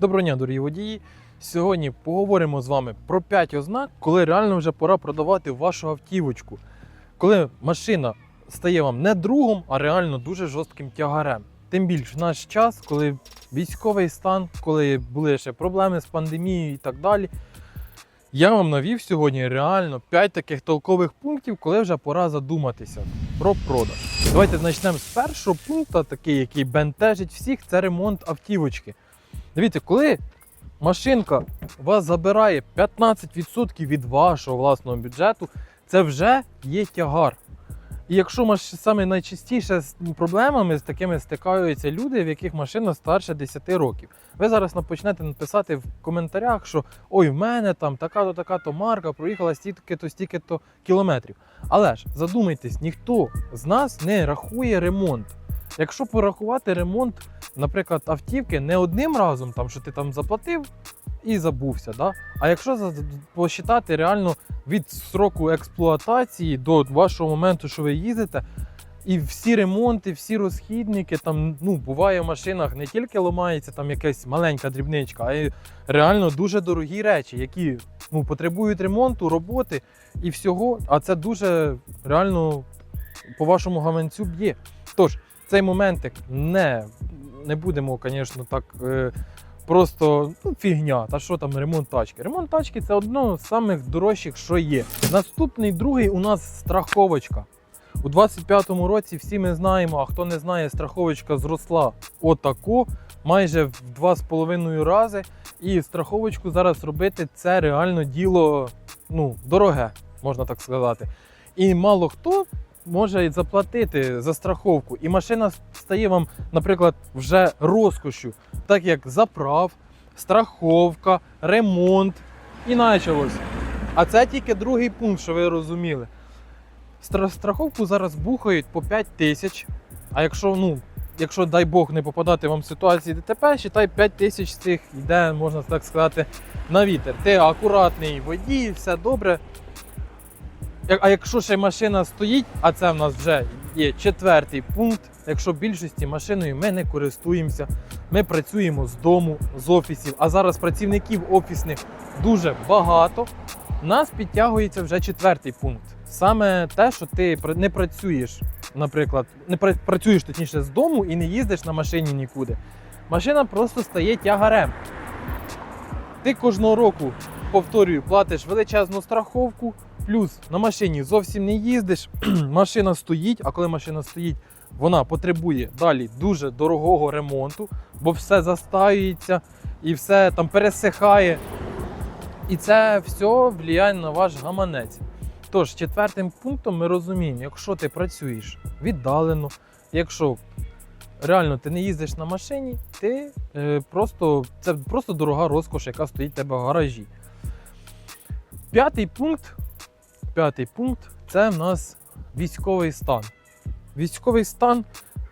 Доброго дня, дорогі водії. Сьогодні поговоримо з вами про 5 ознак, коли реально вже пора продавати вашу автівочку. Коли машина стає вам не другом, а реально дуже жорстким тягарем. Тим більше в наш час, коли військовий стан, коли були ще проблеми з пандемією і так далі. Я вам навів сьогодні реально 5 таких толкових пунктів, коли вже пора задуматися про продаж. Давайте почнемо з першого пункту, такий, який бентежить всіх, це ремонт автівочки. Дивіться, коли машинка вас забирає 15% від вашого власного бюджету, це вже є тягар. І якщо саме найчастіше з проблемами з такими стикаються люди, в яких машина старше 10 років. Ви зараз почнете написати в коментарях, що ой, в мене там така-то, така-то марка проїхала стільки-то, стільки-то кілометрів. Але ж задумайтесь, ніхто з нас не рахує ремонт. Якщо порахувати ремонт, наприклад, автівки не одним разом, там, що ти там заплатив і забувся. Да? А якщо посчитати реально від сроку експлуатації до вашого моменту, що ви їздите, і всі ремонти, всі розхідники, там ну, буває в машинах не тільки ламається там якась маленька дрібничка, а й реально дуже дорогі речі, які ну, потребують ремонту, роботи і всього. А це дуже реально по вашому гаманцю б'є. Тож, цей моментик не, не будемо, звісно, так. Е, Просто ну, фігня, та що там ремонт тачки. Ремонт тачки це одно з самих дорожчих, що є. Наступний другий у нас страховочка. У 25-му році всі ми знаємо, а хто не знає, страховочка зросла отако, майже в 2,5 рази. І страховочку зараз робити це реально діло ну, дороге, можна так сказати. І мало хто може заплатити за страховку. І машина стає вам, наприклад, вже розкошю, так як заправ, страховка, ремонт і почалось. А це тільки другий пункт, що ви розуміли. Страховку зараз бухають по 5 тисяч. А якщо, ну, якщо, дай Бог, не попадати вам в ситуації ДТП, считай 5 тисяч з цих йде, можна так сказати, на вітер. Ти акуратний водій, все добре. А якщо ще машина стоїть, а це в нас вже є четвертий пункт. Якщо більшості машиною ми не користуємося, ми працюємо з дому, з офісів, а зараз працівників офісних дуже багато. Нас підтягується вже четвертий пункт. Саме те, що ти не працюєш, наприклад, не працюєш точніше з дому і не їздиш на машині нікуди. Машина просто стає тягарем. Ти кожного року, повторюю, платиш величезну страховку, плюс на машині зовсім не їздиш, машина стоїть, а коли машина стоїть, вона потребує далі дуже дорогого ремонту, бо все застаюється і все там пересихає. І це все впливає на ваш гаманець. Тож, четвертим пунктом ми розуміємо, якщо ти працюєш віддалено, якщо реально ти не їздиш на машині, ти е, просто це просто дорога розкош, яка стоїть в тебе в гаражі. П'ятий пункт, п'ятий пункт це в нас військовий стан. Військовий стан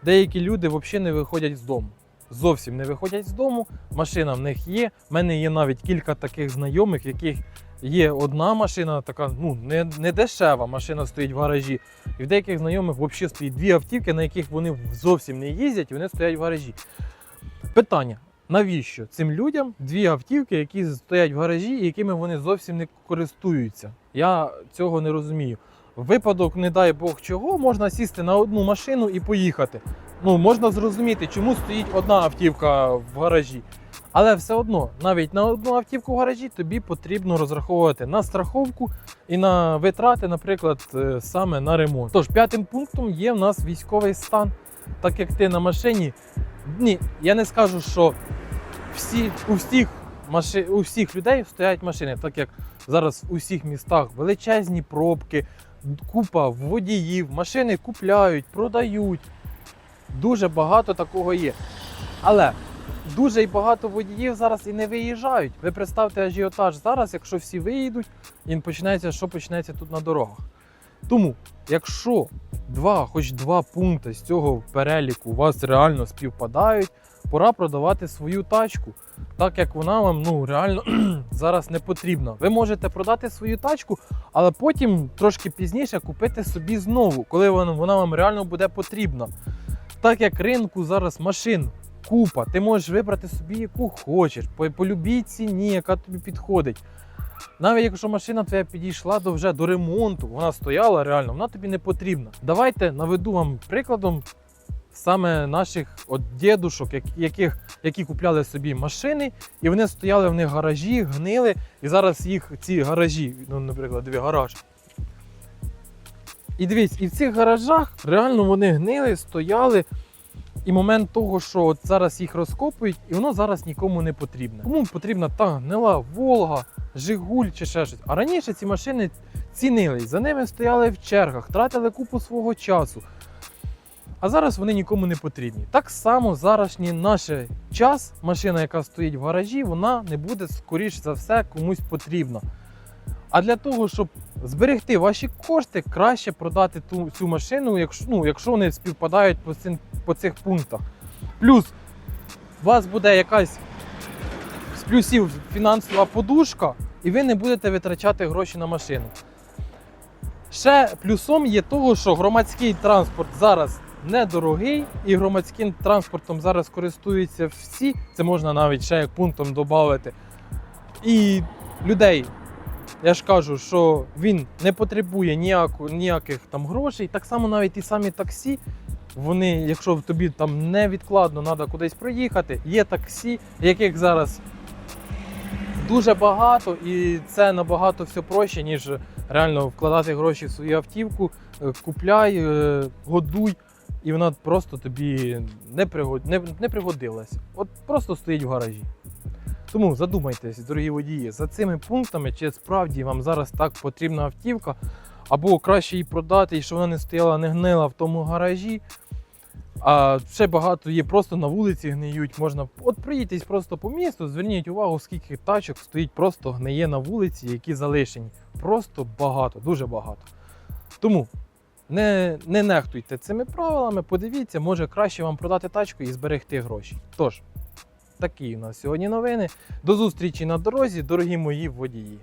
деякі люди взагалі не виходять з дому. Зовсім не виходять з дому, машина в них є. У мене є навіть кілька таких знайомих, в яких є одна машина, така ну не, не дешева машина стоїть в гаражі. І в деяких знайомих взагалі стоїть дві автівки, на яких вони зовсім не їздять, і вони стоять в гаражі. Питання: навіщо цим людям дві автівки, які стоять в гаражі, і якими вони зовсім не користуються? Я цього не розумію. Випадок, не дай Бог чого, можна сісти на одну машину і поїхати. Ну, можна зрозуміти, чому стоїть одна автівка в гаражі. Але все одно, навіть на одну автівку в гаражі тобі потрібно розраховувати на страховку і на витрати, наприклад, е, саме на ремонт. Тож, п'ятим пунктом є в нас військовий стан. Так як ти на машині, ні, я не скажу, що всі, у, всіх маши, у всіх людей стоять машини, так як зараз у всіх містах величезні пробки, купа водіїв, машини купляють, продають. Дуже багато такого є. Але дуже і багато водіїв зараз і не виїжджають. Ви представте ажіотаж зараз, якщо всі виїдуть, і почнеться, що почнеться тут на дорогах. Тому, якщо два, хоч два пункти з цього переліку у вас реально співпадають, пора продавати свою тачку, так як вона вам ну реально зараз не потрібна. Ви можете продати свою тачку, але потім трошки пізніше купити собі знову, коли вона, вам реально буде потрібна. Так як ринку зараз машин купа. Ти можеш вибрати собі, яку хочеш, по, по любій ціні, яка тобі підходить. Навіть якщо машина твоя підійшла до вже до ремонту, вона стояла реально, вона тобі не потрібна. Давайте наведу вам прикладом саме наших от дідушок, яких, які купляли собі машини, і вони стояли в них гаражі, гнили, і зараз їх ці гаражі, ну, наприклад, дві гараж. І дивіться, і в цих гаражах реально вони гнили, стояли. І момент того, що от зараз їх розкопують, і воно зараз нікому не потрібне. Кому потрібна та гнила Волга, Жигуль чи ще щось. А раніше ці машини цінились, за ними стояли в чергах, тратили купу свого часу. А зараз вони нікому не потрібні. Так само зарашній наш час, машина, яка стоїть в гаражі, вона не буде, скоріш за все, комусь потрібна. А для того, щоб зберегти ваші кошти, краще продати ту, цю машину, якщо, ну, якщо вони співпадають по, цим, по цих пунктах. Плюс у вас буде якась з плюсів фінансова подушка, і ви не будете витрачати гроші на машину. Ще плюсом є того, що громадський транспорт зараз недорогий, і громадським транспортом зараз користуються всі. Це можна навіть ще як пунктом додати. І людей, я ж кажу, що він не потребує ніяку, ніяких там грошей. Так само навіть ті самі таксі. Вони, якщо тобі там невідкладно треба кудись проїхати, є таксі, яких зараз дуже багато, і це набагато все проще, ніж реально вкладати гроші в свою автівку, е, купляй, е, годуй, і вона просто тобі не, пригод... не, не пригодилась. От просто стоїть в гаражі. Тому задумайтесь, дорогі водії, за цими пунктами, чи справді вам зараз так потрібна автівка, або краще її продати, і щоб вона не стояла, не гнила в тому гаражі. А ще багато є просто на вулиці гниють. Можна от приїдьтесь просто по місту, зверніть увагу, скільки тачок стоїть, просто гниє на вулиці, які залишені. Просто багато, дуже багато. Тому не, не нехтуйте цими правилами, подивіться, може краще вам продати тачку і зберегти гроші. Тож, такі у нас сьогодні новини. До зустрічі на дорозі, дорогі мої водії.